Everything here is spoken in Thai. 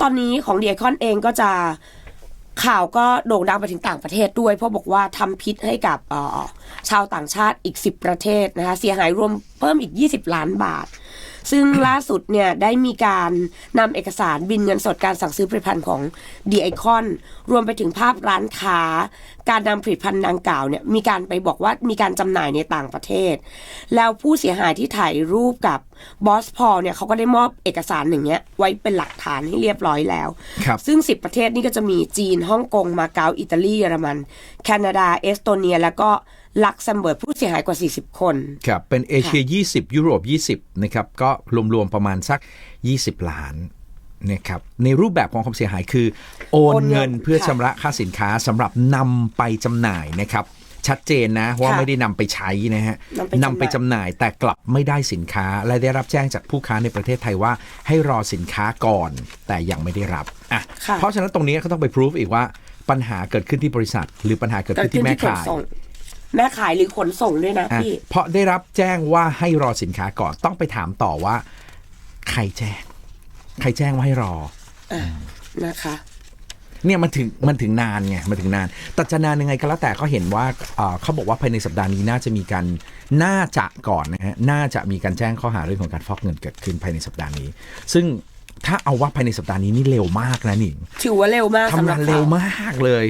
ตอนนี้ของเดียคอนเองก็จะข่าวก็โด่งดังไปถึงต่างประเทศด้วย เพราะบอกว่าทำพิษให้กับชาวต่างชาติอีก 10 ประเทศนะคะเสียหายรวมเพิ่มอีก 20 ล้านบาท ซึ่งล่าสุดเนี่ยได้มีการนำเอกสารบินเงินสดการสั่งซื้อผลิตภัณฑ์ของดีไอคอนรวมไปถึงภาพร้านค้า การนำผลิตภัณฑ์ดังกล่าวเนี่ยมีการไปบอกว่ามีการจำหน่ายในต่างประเทศ แล้วผู้เสียหายที่ถ่ายรูปกับบอสพอลเนี่ยเขาก็ได้มอบเอกสารอย่างเงี้ยไว้เป็นหลักฐานให้เรียบร้อยแล้วครับซึ่ง 10 ประเทศนี่ก็จะมีจีนฮ่องกงมาเก๊าอิตาลีเยอรมัน แคนาดา เอสโตเนีย แล้วก็ ลักเซมเบิร์กผู้เสียหายกว่า 40 คนครับเป็นเอเชีย 20 ยุโรป 20 นะครับ ก็รวมๆประมาณสัก 20 ล้านนะครับในรูปแบบของความเสียหายคือ โอนโอนเงินเงินเพื่อค่ะชำระค่าสินค้าสำหรับนำไปจำหน่ายนะครับ ชัดเจนนะว่าค่ะไม่ได้นำไปใช้นะฮะนำไปจำหน่ายจำหน่ายแต่กลับไม่ได้สินค้า และได้รับแจ้งจากผู้ค้าในประเทศไทยว่า ให้รอสินค้าก่อน แต่ยังไม่ได้รับอะค่ะเพราะฉะนั้นตรงนี้ก็ต้องไปพิสูจอีกว่าปัญหาเกิดขึ้นที่บริษัท หรือปัญหาเกิดเกิดขึ้นขึ้นที่แม่ที่ขนขายส่ง แม่ขายหรือขนส่งด้วยนะอะพี่ เพราะได้รับแจ้งว่าให้รอสินค้าก่อนต้องไปถามต่อว่า ใครแจ้ง ใครแจ้งว่าให้รอนะคะ เนี่ยมันถึงมันถึงนานไงมันถึงนานแต่จะนานยังไงก็แล้วแต่เขาเห็นว่าเอ่อเขาบอกว่าภายในสัปดาห์นี้น่าจะมีการน่าจะก่อนนะฮะน่าจะมีการแจ้งข้อหาเรื่องของการฟอกเงินเกิดขึ้นภายในสัปดาห์นี้ ซึ่งถ้าเอาว่าภายในสัปดาห์นี้นี่เร็วมากนะหนิงถือว่าเร็วมากสำทำหรังาบนเร็วข่มากเลย